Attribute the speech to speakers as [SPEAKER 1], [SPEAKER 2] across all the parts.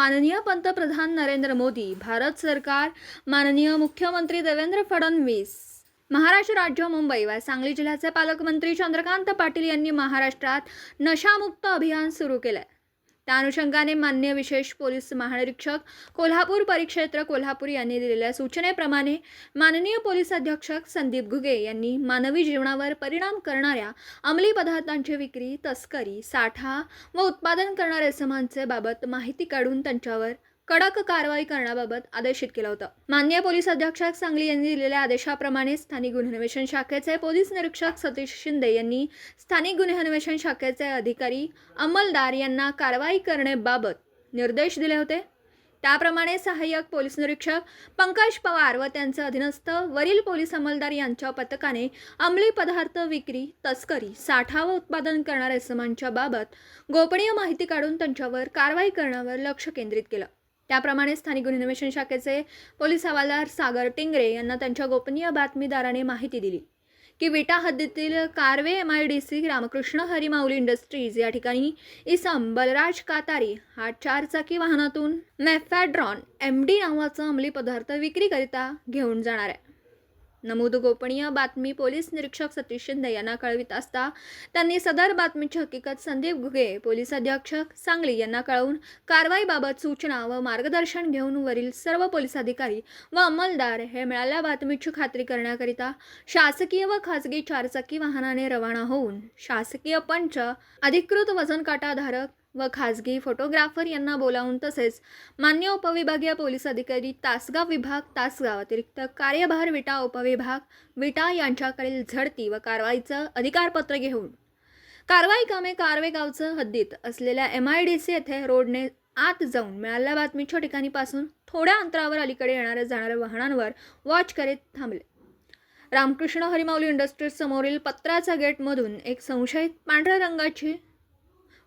[SPEAKER 1] माननीय पंतप्रधान नरेंद्र मोदी भारत सरकार माननीय मुख्यमंत्री देवेंद्र फडणवीस महाराष्ट्र राज्य मुंबई. व सांगली जिल्ह्याचे पालकमंत्री चंद्रकांत पाटील यांनी महाराष्ट्रात नशामुक्त अभियान सुरू केलंय. त्या अनुषंगाने मान्य विशेष पोलीस महानिरीक्षक कोल्हापूर परिक्षेत्र कोल्हापूर यांनी दिलेल्या सूचनेप्रमाणे माननीय पोलीस अधीक्षक संदीप घुगे यांनी मानवी जीवनावर परिणाम करणाऱ्या अंमली पदार्थांची विक्री तस्करी साठा व उत्पादन करणाऱ्या समांचे बाबत माहिती काढून त्यांच्यावर कडक कारवाई करण्याबाबत आदेशित केलं होतं. मान्य पोलीस अधीक्षक सांगली यांनी दिलेल्या आदेशाप्रमाणे स्थानिक गुन्हे अन्वेषण शाखेचे पोलीस निरीक्षक सतीश शिंदे यांनी स्थानिक गुन्हे अन्वेषण शाखेचे अधिकारी अंमलदार यांना कारवाई करण्याबाबत निर्देश दिले होते. त्याप्रमाणे सहाय्यक पोलीस निरीक्षक पंकज पवार व त्यांचे अधीनस्थ वरील पोलीस अंमलदार यांच्या पथकाने अंमली पदार्थ विक्री तस्करी साठा व उत्पादन करणाऱ्या इसमांच्या बाबत गोपनीय माहिती काढून त्यांच्यावर कारवाई करण्यावर लक्ष केंद्रित केलं. त्याप्रमाणे स्थानिक गुन्हे अन्वेषण शाखेचे पोलीस हवालदार सागर टिंगरे यांना त्यांच्या गोपनीय बातमीदाराने माहिती दिली की विटा हद्दीतील Karve M I D C Ramkrishna Harimauli industries या ठिकाणी इसम बलराज कातारी हा चारचाकी वाहनातून मेफॅड्रॉन एम डी नावाचा अंमली पदार्थ विक्रीकरिता घेऊन जाणार आहे. नमूद गोपनीय बातमी पोलीस निरीक्षक सतीश शिंदे यांना कळवित असता त्यांनी सदर बातमीची हकीकत संदीप घुगे पोलीस अधीक्षक सांगली यांना कळवून कारवाईबाबत सूचना व मार्गदर्शन घेऊन वरील सर्व पोलीस अधिकारी व अंमलदार हे मिळाल्या बातमीची खात्री करण्याकरिता शासकीय व खाजगी चारचाकी वाहनाने रवाना होऊन शासकीय पंच अधिकृत वजन काटाधारक व खाजगी फोटोग्राफर यांना बोलावून तसेच मान्य उपविभागीय पोलीस अधिकारी तासगाव विभाग तासगाव अतिरिक्त कार्यभार विटा उपविभाग विटा यांच्याकडील झडती व कारवाईचं अधिकारपत्र घेऊन. कारवाई कामे कारवे गावचं हद्दीत असलेल्या एम आय डी सी येथे रोडने आत जाऊन मिळालेल्या बातमीच्या ठिकाणीपासून थोड्या अंतरावर अलीकडे येणाऱ्या जाणाऱ्या वाहनांवर वॉच करीत थांबले. रामकृष्ण हरिमाऊली इंडस्ट्रीज समोरील पत्राच्या गेटमधून एक संशयित पांढऱ्या रंगाची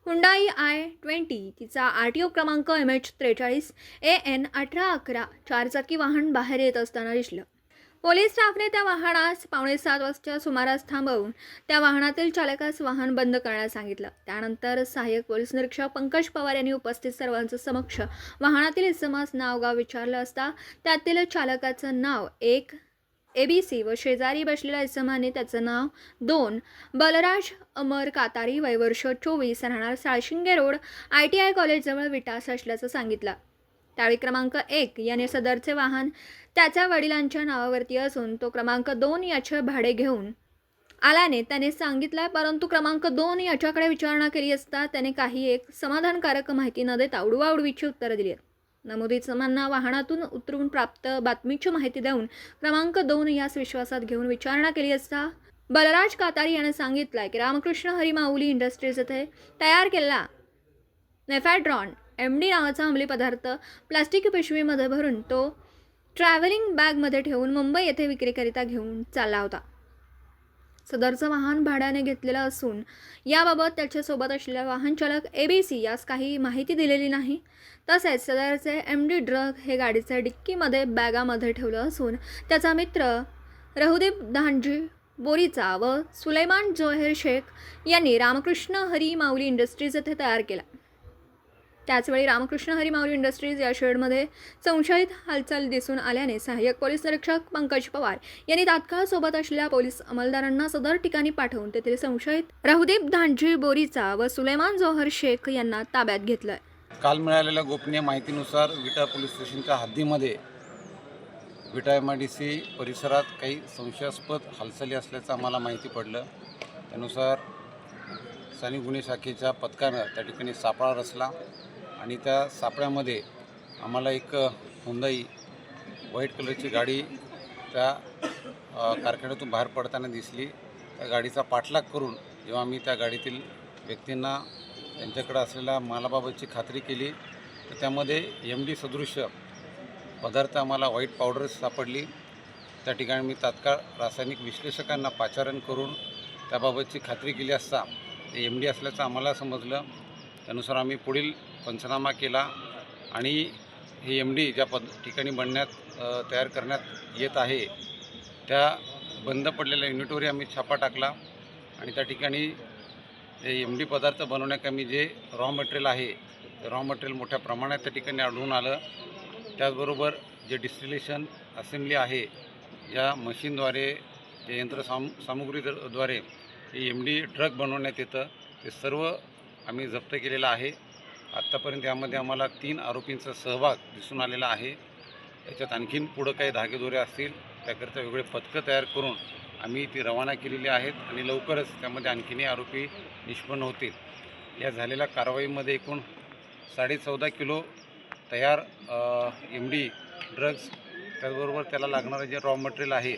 [SPEAKER 1] हुंडाई आय ट्वेंटी तिचा आर टी ओ क्रमांक एम एच त्रेचाळीस ए एन अठरा अकरा चारचाकी वाहन बाहेर येत असताना दिसलं. पोलीस स्टाफने त्या वाहनास पावणे सात वाजच्या सुमारास थांबवून त्या वाहनातील चालकास वाहन बंद करण्यास सांगितलं. त्यानंतर सहाय्यक पोलीस निरीक्षक पंकज पवार यांनी उपस्थित सर्वांचं समक्ष वाहनातील इसमास नावगाव विचारलं असता त्यातील चालकाचं नाव एक ए बी सी व शेजारी बसलेल्या इसमाने त्याचं नाव दोन. बलराज अमर कातारी वयवर्ष चोवीस राहणार Salshinge road I T I कॉलेजजवळ विटास असल्याचं सांगितलं. त्यावेळी क्रमांक एक याने सदरचे वाहन त्याच्या वडिलांच्या नावावरती असून तो क्रमांक दोन याचे भाडे घेऊन आल्याने त्याने सांगितलं परंतु क्रमांक दोन याच्याकडे विचारणा केली असता त्याने काही एक समाधानकारक माहिती न देता उडवाउडवीची उत्तरं दिली. आहेत नमूदित समांना वाहनातून उतरून प्राप्त बातमीची माहिती देऊन क्रमांक दोन यास विश्वासात घेऊन विचारणा केली असता बलराज कातारी यानं सांगितलं की रामकृष्ण हरिमाऊली इंडस्ट्रीज येथे तयार केलेला नेफॅड्रॉन एम डी नावाचा अंमली पदार्थ प्लास्टिक पिशवीमध्ये भरून तो ट्रॅव्हलिंग बॅगमध्ये ठेवून मुंबई येथे विक्रीकरिता घेऊन चालला होता. सदरचं वाहन भाड्याने घेतलेलं असून याबाबत त्याच्यासोबत असलेल्या वाहनचालक ए बी सी यास काही माहिती दिलेली नाही. तसेच सदरचे एम डी ड्रग हे गाडीच्या डिक्कीमध्ये बॅगामध्ये ठेवलं असून त्याचा मित्र रहुदीप धानजी बोरीचा व सुलेमान जोहेर शेख यांनी रामकृष्ण हरी माऊली इंडस्ट्रीज येथे तयार केला. त्याचवेळी रामकृष्ण हरी इंडस्ट्रीज या शेडमध्ये संशयित हालचाल दिसून आल्याने सहाय्यक पोलीस निरीक्षक पंकज पवार यांनी तात्काळ सोबत असलेल्या पोलीस अंमलदारांना सदर ठिकाणी पाठवून तेथील संशयित राहुदीप धानजी बोरीचा व सुलेमान जोहर शेख यांना ताब्यात घेतलंय.
[SPEAKER 2] काल मिळालेल्या गोपनीय माहितीनुसार विटा पोलीस स्टेशनच्या हद्दीमध्ये Vita M I D C परिसरात काही संशयास्पद हालचाली असल्याचं आम्हाला माहिती पडलं. त्यानुसार स्थानिक गुन्हे शाखेच्या पथकानं त्या ठिकाणी सापळा रचला. आणि त्या सापळ्यामध्ये आम्हाला एक हुंदाई व्हाईट कलरची गाडी त्या कारखान्यातून बाहेर पडताना दिसली. त्या गाडीचा पाठलाग करून जेव्हा आम्ही त्या गाडीतील व्यक्तींना त्यांच्याकडे असलेल्या मालाबाबतची खात्री केली तर त्यामध्ये एम डी सदृश्य पदार्थ आम्हाला व्हाईट पावडर सापडली. त्या ठिकाणी मी तात्काळ रासायनिक विश्लेषकांना पाचारण करून त्याबाबतची खात्री केली असता ते एम डी असल्याचं आम्हाला समजलं. त्यानुसार आम्ही पुढील पंचनामा केला आणि हे एम डी ज्या पद ठिकाणी बनण्यात तयार करण्यात येत आहे त्या बंद पडलेल्या युनिटवरही आम्ही छापा टाकला आणि त्या ठिकाणी एम डी पदार्थ बनवण्याकमी जे रॉ मटेरियल आहे रॉ मटेरियल मोठ्या प्रमाणात त्या ठिकाणी आढळून आलं. त्याचबरोबर जे डिस्टिलेशन असेंब्ली आहे या मशीनद्वारे जे यंत्र साम सामुग्रीद्वारे एम डी ड्रग बनवण्यात येतं ते सर्व आम्ही जप्त केलेलं आहे. आत्तापर्यंत यामध्ये आम्हाला तीन आरोपींचा सहभाग दिसून आलेला आहे. याच्यात आणखीन पुढं काही धागेदोरे असतील त्याकरिता वेगळे पथकं तयार करून आम्ही ती रवाना केलेली आहेत आणि लवकरच त्यामध्ये आणखीनही आरोपी निष्पन्न होतील. या झालेल्या कारवाईमध्ये एकूण साडेचौदा किलो तयार एम डी ड्रग्ज त्याचबरोबर त्याला लागणारं जे रॉ मटेरियल आहे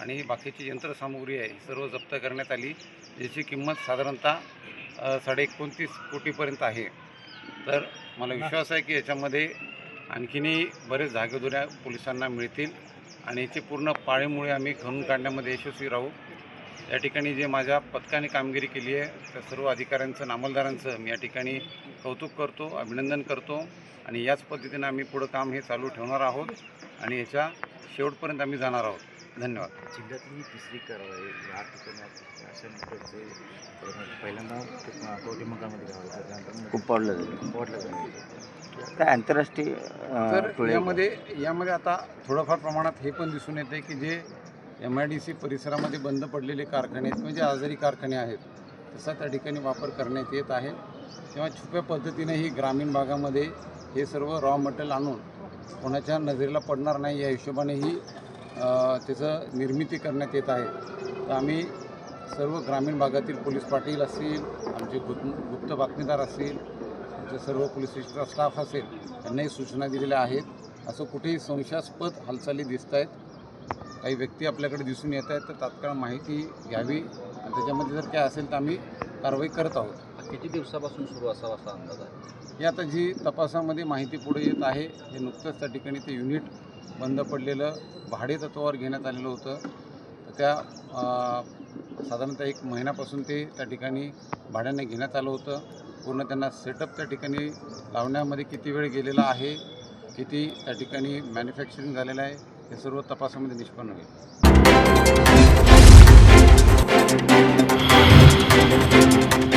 [SPEAKER 2] आणि बाकीची यंत्रसामुग्री आहे सर्व जप्त करण्यात आली ज्याची किंमत साधारणतः साडे एकोणतीस कोटीपर्यंत आहे. तर मला विश्वास आहे की याच्यामध्ये आणखीनही बरेच धागेदोऱ्या पोलिसांना मिळतील आणि याची पूर्ण पाळीमुळे आम्ही खणून काढण्यामध्ये यशस्वी राहू. या ठिकाणी जे माझ्या पथकाने कामगिरी केली आहे त्या सर्व अधिकाऱ्यांचं नामलदारांचं मी या ठिकाणी कौतुक करतो अभिनंदन करतो आणि याच पद्धतीनं आम्ही पुढं काम हे चालू ठेवणार आहोत. आणि याच्या शेवटपर्यंत आम्ही जाणार आहोत. धन्यवाद.
[SPEAKER 3] जिल्ह्यातली ही तिसरी कारवाई या ठिकाणी अं, पहिल्यांदा कवटे मकामध्ये गावायचं त्यानंतर
[SPEAKER 4] कुप्पाडलं जाईल
[SPEAKER 3] कुपवाडला जायचं
[SPEAKER 4] काय आंतरराष्ट्रीय
[SPEAKER 2] तर यामध्ये यामध्ये आता थोडंफार प्रमाणात हे पण दिसून येते की जे एम आय डी सी परिसरामध्ये बंद पडलेले कारखाने आहेत किंवा जे आजारी कारखाने आहेत तसा त्या ठिकाणी वापर करण्यात येत आहे. तेव्हा छुप्या पद्धतीने ही ग्रामीण भागामध्ये हे सर्व रॉ मटेरियल आणून कोणाच्या नजरेला पडणार नाही या हिशोबाने ही त्याचं निर्मिती करण्यात येत आहे. तर आम्ही सर्व ग्रामीण भागातील पोलीस पाटील असतील आमचे गुप्त गुप्त बातमीदार असतील आमचे सर्व पोलीस स्टेशनचा स्टाफ असेल त्यांनाही सूचना दिलेल्या आहेत. असं कुठेही संशयास्पद हालचाली दिसत आहेत. काही व्यक्ती आपल्याकडे दिसून येत आहेत तर तात्काळ माहिती घ्यावी. आणि त्याच्यामध्ये जर काय असेल तर आम्ही कारवाई करत आहोत.
[SPEAKER 3] किती दिवसापासून सुरू असावा असा अंदाज आहे?
[SPEAKER 2] ही आता जी तपासामध्ये माहिती पुढे येत आहे हे नुकतंच त्या ठिकाणी ते युनिट बंद पडलेलं भाडे तत्वावर घेण्यात आलेलं होतं. त्या साधारणतः एक महिन्यापासून ते त्या ठिकाणी भाड्याने घेण्यात आलं होतं. पूर्ण त्यांना सेटअप त्या ठिकाणी लावण्यामध्ये किती वेळ गेलेला आहे किती त्या ठिकाणी मॅन्युफॅक्चरिंग झालेलं आहे हे सर्व तपासामध्ये निष्पन्न होईल. Thank you.